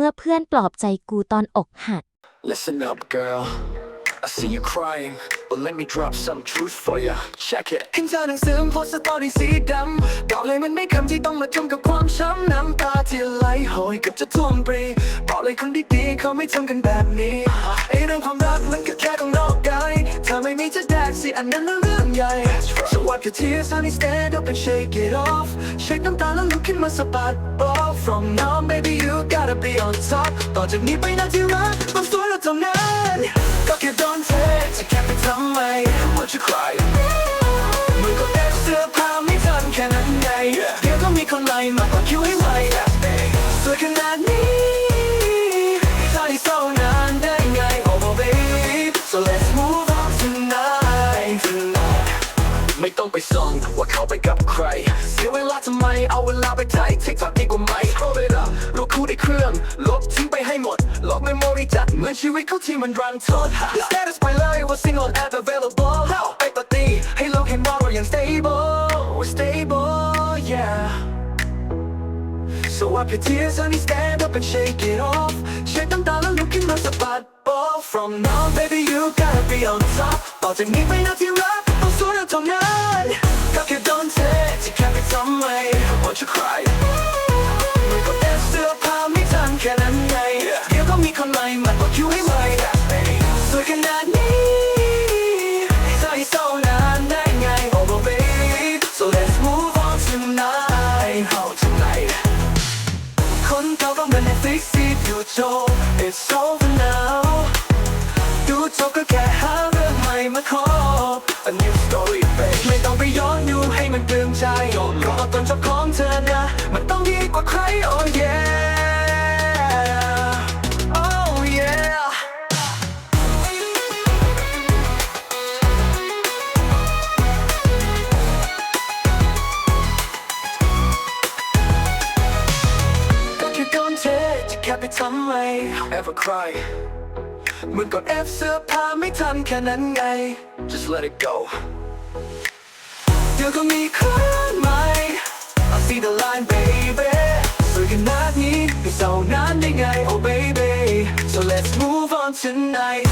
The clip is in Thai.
เมื่อเพื่อนปลอบใจกูตอนอกหัก Listen up, girl. I see you crying, but let me drop some truth for you. Check it. เห็นเธอหนังสือโพสต์สตอรี่สีดำบอก เลยมันไม่คำที่ต้องมาทุ่มกับความช้ำน้ำตาที่ไหลโหยเกับจะท่วมปรีบอกเลยคนดีๆเขาไม่ทำกันแบบนี้ไอเรื่องความรักมันก็แค่ของนอกกายถ้าไม่มีจะแดกสิอันนั้นเรื่องใหญ่ So wipe your tears honey stand up and shake it off เช็คน้ำตาแล้วลุกขึ้นมาสะบัด Ball from now baby you gotta be on top ต่อจากนี้ไปนะที่รัก ไวสวยขนาดนี้ถ้าได้โซนานได้ไง Oh baby so let's move on tonight tonight ไม่ต้องไปส่องว่าเขาไปกับใคร เสียเวลาทำไมเอาเวลาไปไทยทิกทักดีกว่าไหมโคเวลาลูกคู่ในเครื่อง ลบทิ้งไปให้หมด ลบเมมโมรีจัด เหมือนชีวิตเขาที่มันรันทด status ไปเลยว่า single and available ไปปฏิให้โลกเห็นว่าเรายัง stable So wipe your tears honey stand up and shake it off เช็ดน้ำตาแล้วลุกขึ้นมาสะบัด ball from now baby you gotta be on top ต่อจากนี้ไปนะที่รักต้องสวยแล้วเท่านั้นก็แค่ don't take ที่แค่ไปทำไม want you cry มันก็แอบเสื้อผ้าไม่ทันแค่นั้นไงเดี๋ยวก็มีคนใหม่มาบอกคิวให้ไวสวยขนาดนี้เธอให้โซนานได้ไง oh baby so let's move on tonight oh tonight คนเก่าก็เหมือน Netflix ที่ดูจบ It's over จะแค่ไปทำไม ever cry มึงกด F เสื้อผ้าไม่ทันแค่นั้นไง just let it go เดี๋ยวก็มีครั้งใหม่ I see the line baby สวยขนาดนี้ไม่เศร้านานได้ไง oh baby so let's move on tonight